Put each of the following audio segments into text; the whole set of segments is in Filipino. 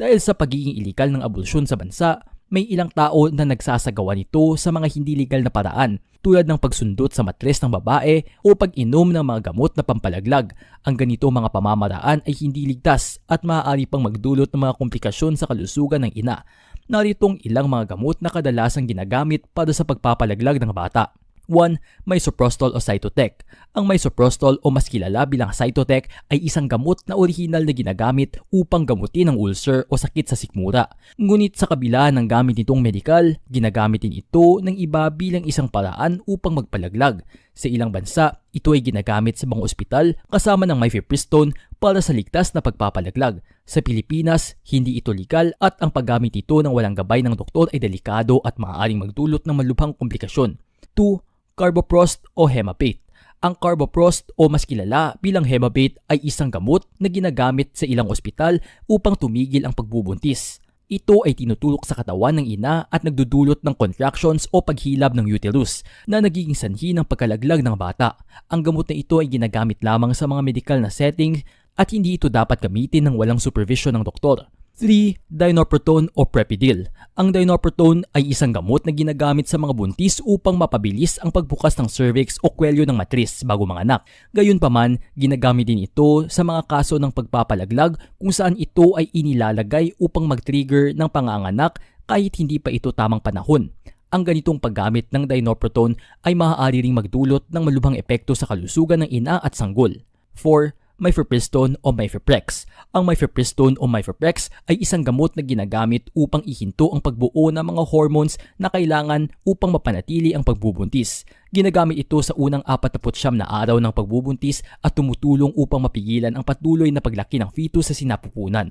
Dahil sa pagiging ilegal ng abortion sa bansa, may ilang tao na nagsasagawa nito sa mga hindi legal na paraan tulad ng pagsundot sa matres ng babae o pag-inom ng mga gamot na pampalaglag. Ang ganito mga pamamaraan ay hindi ligtas at maaari pang magdulot ng mga komplikasyon sa kalusugan ng ina. Naritong ilang mga gamot na kadalasang ginagamit para sa pagpapalaglag ng bata. 1. Misoprostol o Cytotec. Ang misoprostol o mas kilala bilang Cytotec ay isang gamot na orihinal na ginagamit upang gamutin ang ulcer o sakit sa sikmura. Ngunit sa kabila ng gamit nitong medikal, ginagamit din ito ng iba bilang isang paraan upang magpalaglag. Sa ilang bansa, ito ay ginagamit sa mga ospital kasama ng mifepristone para sa ligtas na pagpapalaglag. Sa Pilipinas, hindi ito legal at ang paggamit nito ng walang gabay ng doktor ay delikado at maaaring magdulot ng malubhang komplikasyon. 2 carboprost o hemapate. Ang carboprost o mas kilala bilang hemapate ay isang gamot na ginagamit sa ilang ospital upang tumigil ang pagbubuntis. Ito ay tinutulok sa katawan ng ina at nagdudulot ng contractions o paghilab ng uterus na nagiging sanhi ng pagkalaglag ng bata. Ang gamot na ito ay ginagamit lamang sa mga medical na setting at hindi ito dapat gamitin ng walang supervision ng doktor. 3. Dinoprotone o Prepidil. Ang dinoprotone ay isang gamot na ginagamit sa mga buntis upang mapabilis ang pagbukas ng cervix o kwelyo ng matris bago manganak. Gayunpaman, ginagamit din ito sa mga kaso ng pagpapalaglag kung saan ito ay inilalagay upang mag-trigger ng panganganak kahit hindi pa ito tamang panahon. Ang ganitong paggamit ng dinoprotone ay maaari ring magdulot ng malubhang epekto sa kalusugan ng ina at sanggol. 4 mifepristone o mifeprex. Ang mifepristone o mifeprex ay isang gamot na ginagamit upang ihinto ang pagbuo ng mga hormones na kailangan upang mapanatili ang pagbubuntis. Ginagamit ito sa unang 49 na araw ng pagbubuntis at tumutulong upang mapigilan ang patuloy na paglaki ng fetus sa sinapupunan.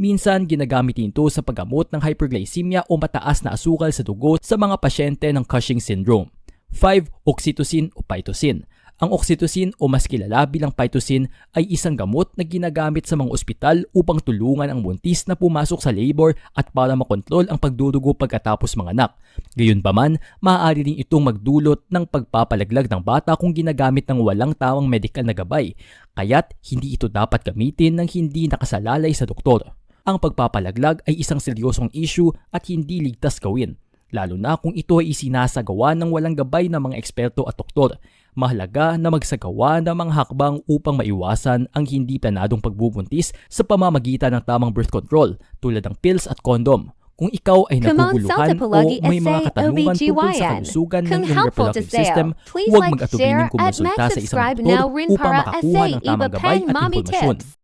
Minsan, ginagamit ito sa paggamot ng hyperglycemia o mataas na asukal sa dugo sa mga pasyente ng Cushing syndrome. 5. Oxytocin o Pitocin. Ang oxytocin o mas kilala bilang pitocin ay isang gamot na ginagamit sa mga ospital upang tulungan ang buntis na pumasok sa labor at para makontrol ang pagdudugo pagkatapos manganak. Gayunpaman, maaari rin itong magdulot ng pagpapalaglag ng bata kung ginagamit ng walang tawang medikal na gabay, kaya't hindi ito dapat gamitin ng hindi nakasalalay sa doktor. Ang pagpapalaglag ay isang seryosong issue at hindi ligtas gawin lalo na kung ito ay isinasagawa ng walang gabay ng mga eksperto at doktor. Mahalaga na magsagawa ng mga hakbang upang maiwasan ang hindi planadong pagbubuntis sa pamamagitan ng tamang birth control tulad ng pills at kondom. Kung ikaw ay naguguluhan o may mga katanungan tungkol sa kalusugan ng iyong reproductive system, huwag mag-atubiling kumonsulta sa isang doktor upang makakuha ng tamang gabay at impormasyon.